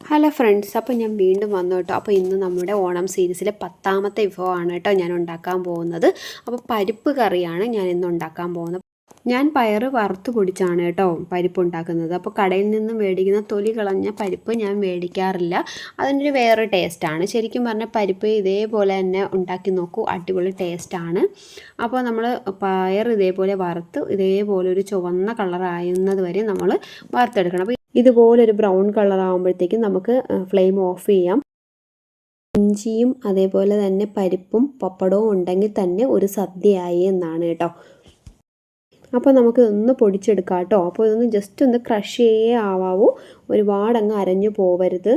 Hello friends അപ്പോൾ ഞാൻ വീണ്ടും വന്നു കേട്ടോ. അപ്പോൾ ഇന്ന് നമ്മുടെ ഓണം സീരീസിലെ പത്താമത്തെ വിഭവമാണ് കേട്ടോ ഞാൻ ഉണ്ടാക്കാൻ പോകുന്നത്. അപ്പോൾ പരിപ്പ് കറിയാണ് ഞാൻ ഇന്ന് ഉണ്ടാക്കാൻ പോകുന്നത്. ഞാൻ പയറ് വറുത്ത് പൊടിച്ചാണ് കേട്ടോ പരിപ്പ് ഉണ്ടാക്കുന്നത്. അപ്പോൾ കടയിൽ നിന്ന് മേടിക്കുന്ന തൊലി കളഞ്ഞ പരിപ്പ് ഞാൻ മേടിക്കാറില്ല. ഒരു വേറെ ടേസ്റ്റാണ് ശരിക്കും പറഞ്ഞാൽ പരിപ്പ് ഇതേപോലെ തന്നെ ഉണ്ടാക്കി നോക്കൂ. അടിപൊളി ടേസ്റ്റാണ് അപ്പോൾ നമ്മൾ പയർ ഇതേപോലെ വറുത്ത് ഇതേപോലെ ഒരു ചുവന്ന കളറായുന്നത് വരെ നമ്മൾ വറുത്തെടുക്കണം. അപ്പോൾ ഇതുപോലൊരു ബ്രൗൺ കളറാകുമ്പോഴത്തേക്കും നമുക്ക് ഫ്ലെയിം ഓഫ് ചെയ്യാം. ഇഞ്ചിയും അതേപോലെ തന്നെ പരിപ്പും പപ്പടവും ഉണ്ടെങ്കിൽ തന്നെ ഒരു സദ്യയായി എന്നാണ് കേട്ടോ അപ്പോൾ നമുക്ക് ഒന്ന് പൊടിച്ചെടുക്കാം കേട്ടോ. അപ്പോൾ ഇതൊന്ന് ജസ്റ്റ് ഒന്ന് ക്രഷ് ചെയ്യേ ആവാവൂ. ഒരുപാട് അങ്ങ് അരഞ്ഞു പോവരുത്.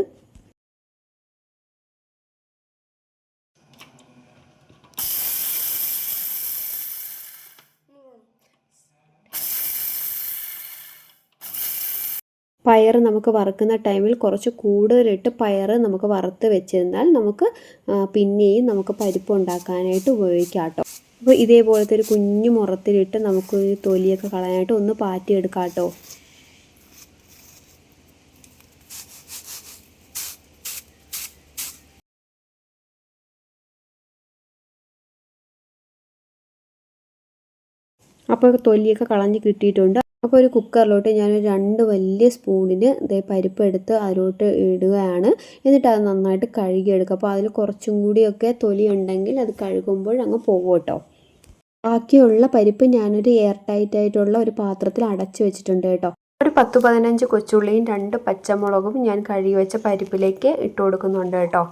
പയർ നമുക്ക് വറുക്കുന്ന ടൈമിൽ കുറച്ച് കൂടുതലിട്ട് പയർ നമുക്ക് വറുത്ത് വെച്ചിരുന്നാൽ നമുക്ക് പിന്നെയും നമുക്ക് പരിപ്പ് ഉണ്ടാക്കാനായിട്ട് ഉപയോഗിക്കാം കേട്ടോ. അപ്പോൾ ഇതേപോലത്തെ ഒരു കുഞ്ഞു മുറത്തിലിട്ട് നമുക്ക് തൊലിയൊക്കെ കളയാനായിട്ട് ഒന്ന് പാറ്റിയെടുക്കാം കേട്ടോ അപ്പോൾ തൊലിയൊക്കെ കളഞ്ഞ് കിട്ടിയിട്ടുണ്ട്. അപ്പോൾ ഒരു കുക്കറിലോട്ട് ഞാൻ രണ്ട് വലിയ സ്പൂണിന് ഇതേ പരിപ്പ് എടുത്ത് അതിലോട്ട് ഇടുകയാണ്. എന്നിട്ട് അത് നന്നായിട്ട് കഴുകിയെടുക്കുക. അപ്പോൾ അതിൽ കുറച്ചും കൂടിയൊക്കെ തൊലി ഉണ്ടെങ്കിൽ അത് കഴുകുമ്പോൾ അങ്ങ് പോകും കേട്ടോ ബാക്കിയുള്ള പരിപ്പ് ഞാനൊരു എയർ ടൈറ്റ് ആയിട്ടുള്ള ഒരു പാത്രത്തിൽ അടച്ചു വെച്ചിട്ടുണ്ട് കേട്ടോ. ഒരു പത്ത് പതിനഞ്ച് കൊച്ചുള്ളിയും രണ്ട് പച്ചമുളകും ഞാൻ കഴുകി വെച്ച പരിപ്പിലേക്ക് ഇട്ട് കൊടുക്കുന്നുണ്ട് കേട്ടോ.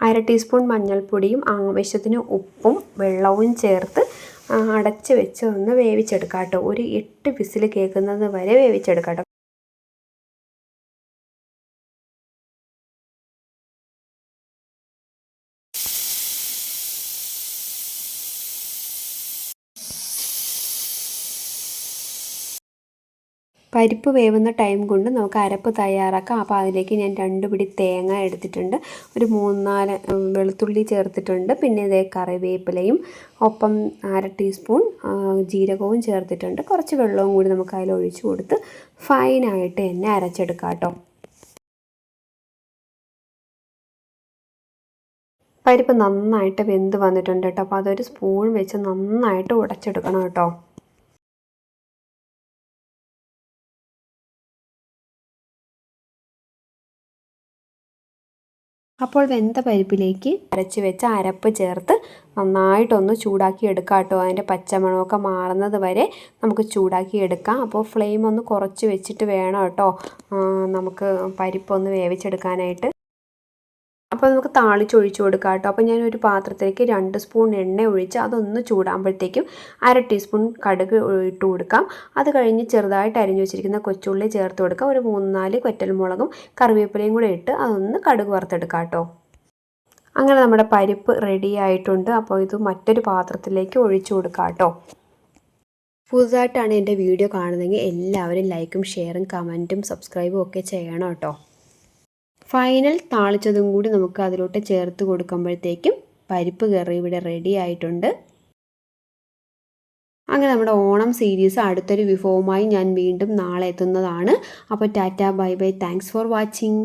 അര ടീസ്പൂൺ മഞ്ഞൾപ്പൊടിയും ആവശ്യത്തിന് ഉപ്പും വെള്ളവും ചേർത്ത് അടച്ച് വെച്ച് ഒന്ന് വേവിച്ചെടുക്കാം കേട്ടോ. ഒരു എട്ട് വിസിൽ കേൾക്കുന്നത് വരെ വേവിച്ചെടുക്കാം പരിപ്പ് വേവുന്ന ടൈം കൊണ്ട് നമുക്ക് അരപ്പ് തയ്യാറാക്കാം. അപ്പോൾ അതിലേക്ക് ഞാൻ രണ്ട് പിടി തേങ്ങ എടുത്തിട്ടുണ്ട്. ഒരു മൂന്നാൽ വെളുത്തുള്ളി ചേർത്തിട്ടുണ്ട്. പിന്നെ ഇതേ കറിവേപ്പിലയും ഒപ്പം അര ടീസ്പൂൺ ജീരകവും ചേർത്തിട്ടുണ്ട്. കുറച്ച് വെള്ളവും കൂടി നമുക്ക് അതിൽ ഒഴിച്ചു കൊടുത്ത് ഫൈനായിട്ട് തന്നെ അരച്ചെടുക്കാം കേട്ടോ. പരിപ്പ് നന്നായിട്ട് വെന്ത് വന്നിട്ടുണ്ട് കേട്ടോ. അപ്പോൾ അതൊരു സ്പൂൺ വെച്ച് നന്നായിട്ട് ഉടച്ചെടുക്കണം കേട്ടോ. അപ്പോൾ വെന്ത പരിപ്പിലേക്ക് അരച്ച് വെച്ച അരപ്പ് ചേർത്ത് നന്നായിട്ടൊന്ന് ചൂടാക്കി എടുക്കാം കേട്ടോ. അതിന്റെ പച്ചമണമൊക്കെ മാറുന്നത് വരെ നമുക്ക് ചൂടാക്കി എടുക്കാം. അപ്പോൾ ഫ്ലെയിം ഒന്ന് കുറച്ച് വെച്ചിട്ട് വേണം കേട്ടോ. നമുക്ക് പരിപ്പൊന്ന് വേവിച്ചെടുക്കാനായിട്ട്. അപ്പോൾ നമുക്ക് താളിച്ചൊഴിച്ച് കൊടുക്കാം കേട്ടോ. അപ്പോൾ ഞാനൊരു പാത്രത്തിലേക്ക് രണ്ട് സ്പൂൺ എണ്ണ ഒഴിച്ച് അതൊന്ന് ചൂടാകുമ്പോഴത്തേക്കും അര ടീസ്പൂൺ കടുക് ഇട്ട് കൊടുക്കാം. അത് കഴിഞ്ഞ് ചെറുതായിട്ട് അരിഞ്ഞു വെച്ചിരിക്കുന്ന കൊച്ചുള്ളി ചേർത്ത് കൊടുക്കാം. ഒരു മൂന്ന് നാല് കൊറ്റൽമുളകും കറിവേപ്പിലയും കൂടെ ഇട്ട് അതൊന്ന് കടുക് വറുത്തെടുക്കാം കേട്ടോ. അങ്ങനെ നമ്മുടെ പരിപ്പ് റെഡി ആയിട്ടുണ്ട്. അപ്പോൾ ഇത് മറ്റൊരു പാത്രത്തിലേക്ക് ഒഴിച്ചു കൊടുക്കാം കേട്ടോ. പുതുതായിട്ടാണ് എന്റെ വീഡിയോ കാണുന്നതെങ്കിൽ എല്ലാവരും ലൈക്കും ഷെയറും കമന്റും സബ്സ്ക്രൈബും ഒക്കെ ചെയ്യണം കേട്ടോ. ഫൈനൽ താളിച്ചതും കൂടി നമുക്ക് അതിലോട്ട് ചേർത്ത് കൊടുക്കുമ്പോഴത്തേക്കും പരിപ്പ് കറി ഇവിടെ റെഡി ആയിട്ടുണ്ട്. അങ്ങനെ നമ്മുടെ ഓണം സീരീസ് അടുത്തൊരു വിഭവമായി ഞാൻ വീണ്ടും നാളെ എത്തുന്നതാണ്. അപ്പോൾ tata bye bye. Thanks for watching